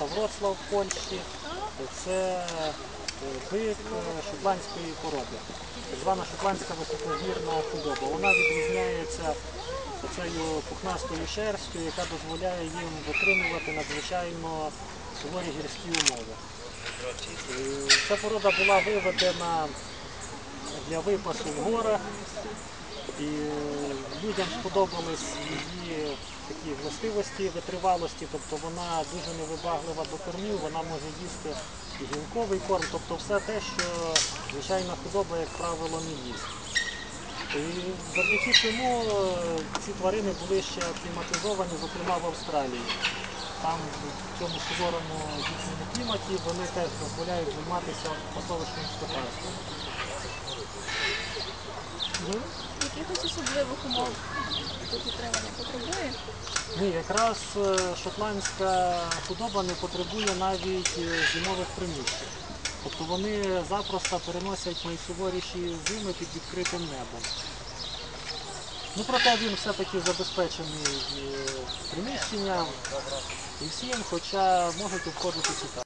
міста Вроцлав в Польщі. Це е, бик е, шотландської породи. Так звана шотландська високогірна худоба. Вона відрізняється цією пухнастою шерстю, яка дозволяє їм витримувати надзвичайно суворі гірські умови. Е, Ця порода була виведена для випасу в горах. І людям сподобались її такі властивості витривалості, тобто вона дуже невибаглива до кормів, вона може їсти і гілковий корм, тобто все те, що звичайна худоба, як правило, не їсть. І завдяки цьому е, ці тварини були ще акліматизовані, зокрема в Австралії. Там в цьому суворому їхньому кліматі вони теж дозволяють займатися посолочним скотарством. Якихось особливих умов тут утримання потребує? Ні, якраз е, шотландська худоба не потребує навіть е, зимових приміщень. Тобто вони запросто переносять найсуворіші зими під відкритим небом. Ну, проте він все-таки забезпечений е, приміщенням і всім, хоча можуть обходитися і так.